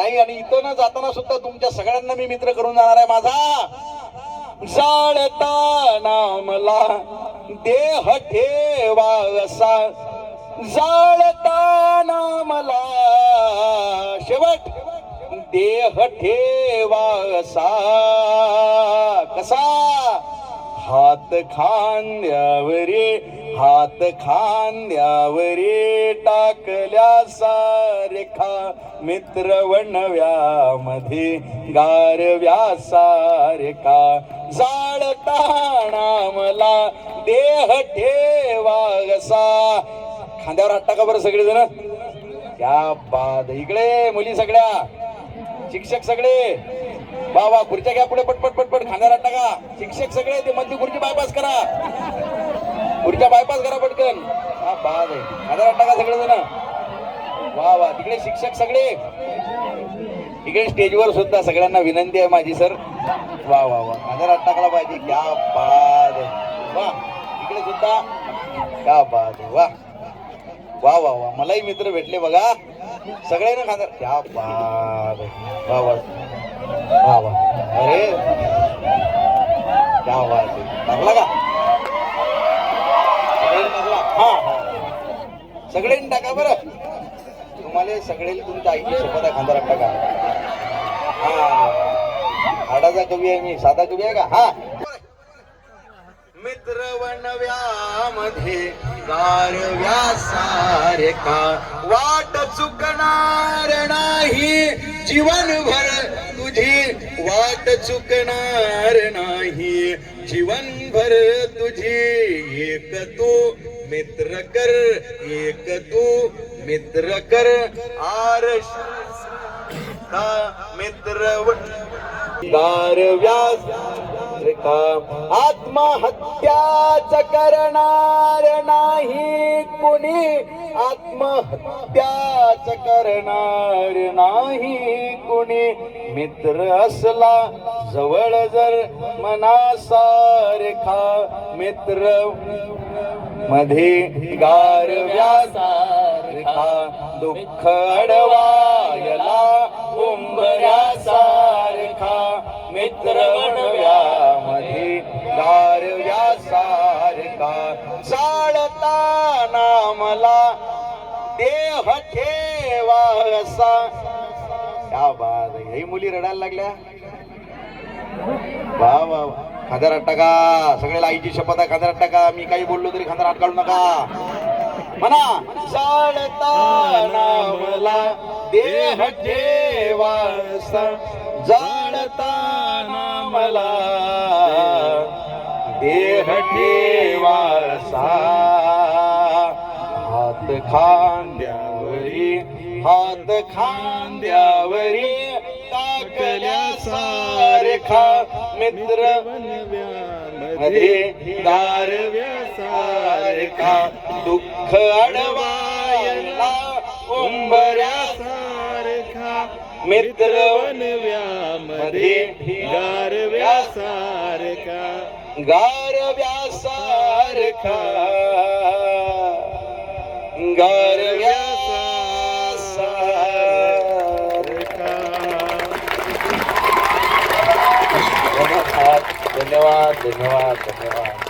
नाही आणि इथं न जाताना सुद्धा तुमच्या सगळ्यांना मी मित्र करून जाणार आहे माझा. जाळताना मला देह ठेवा असा. जाळताना मला शेवट देह ठेवा असा. कसा? हात खांद्यावरे हात खांद्यावरे टाकल्या सारेखा मित्र वणव्यामध्ये गारव्या सारेखा. जाळताना मला देह ठेवा गसा खांद्यावर हात टाका बरं सगळेजण. क्या बाद. इकडे मुली सगळ्या. शिक्षक सगळे. वा वा खुर्च्या घ्या पुढे पटपट पटपट. खांद्यावर टाका. शिक्षक सगळे ते मधली खुर्ची बायपास करा. खुर्च्या बायपास करा पटकन. हा बाद आहे खांद्यावर टाका टाका सगळेजण. वा वा. तिकडे शिक्षक सगळे इकडे स्टेजवर सुद्धा सगळ्यांना विनंती आहे माझी सर वा वा वा. खांद्यावर टाकला पाहिजे. क्या बाद वा. इकडे सुद्धा. क्या बाद वा. वा वा वा. मलाही मित्र भेटले बघा. सगळ्यांना खांदा क्या बाद वा वा. अरे. क्या बात लागला का? सगळ्यांनी हा हा. सगळ्यांनी टाका बरं. तुम्हाला सगळे तुमच्या आईची शपथ आहे खांदा टाका. हा. हाडाचा कवी आहे मी साधा कवी आहे का? हा. मित्रवनव्यामध्ये गारव्या सारेका वाट चुकणार नाही. जीवनभर तुझी वाट चुकणार नाही. जीवनभर तुझी एक तू मित्र कर एक तू मित्र कर. आरश मित्र गारव्या आत्महत्याच करणार नाही कुणी। आत्महत्याच करणार नाही कुणी। मित्र असला जवळ जर मनासारखा। मित्रमध्ये गारव्यासारखा दुःख अडवायला उंबऱ्यासारखा। मित्र बनव्यामध्ये गारव्यासारखा चाळताना मला देह ठेवा असा. त्या बाद आहे. ही मुली रडायला लागल्या. वा वा वा. खांद्यावर टाका सगळ्याला आईची शपथ आहे खांद्यावर हात टाका मी काही बोललो तरी खांद्यावर हात काढू नका. म्हणा जाणताना मला देह ठेवा जाणता देह ठेवा असा हात खांद्यावरी हात खांद्यावरी टाकल्या सारखा मित्र. मध्ये गारव्यासारखा दुःख अडवायला उंबऱ्यासारखा मित्र. वनव्यामध्ये गारव्यासारखा गारव्यासारखा गारव्यासारखा धन्यवाद धन्यवाद धन्यवाद धन्यवाद.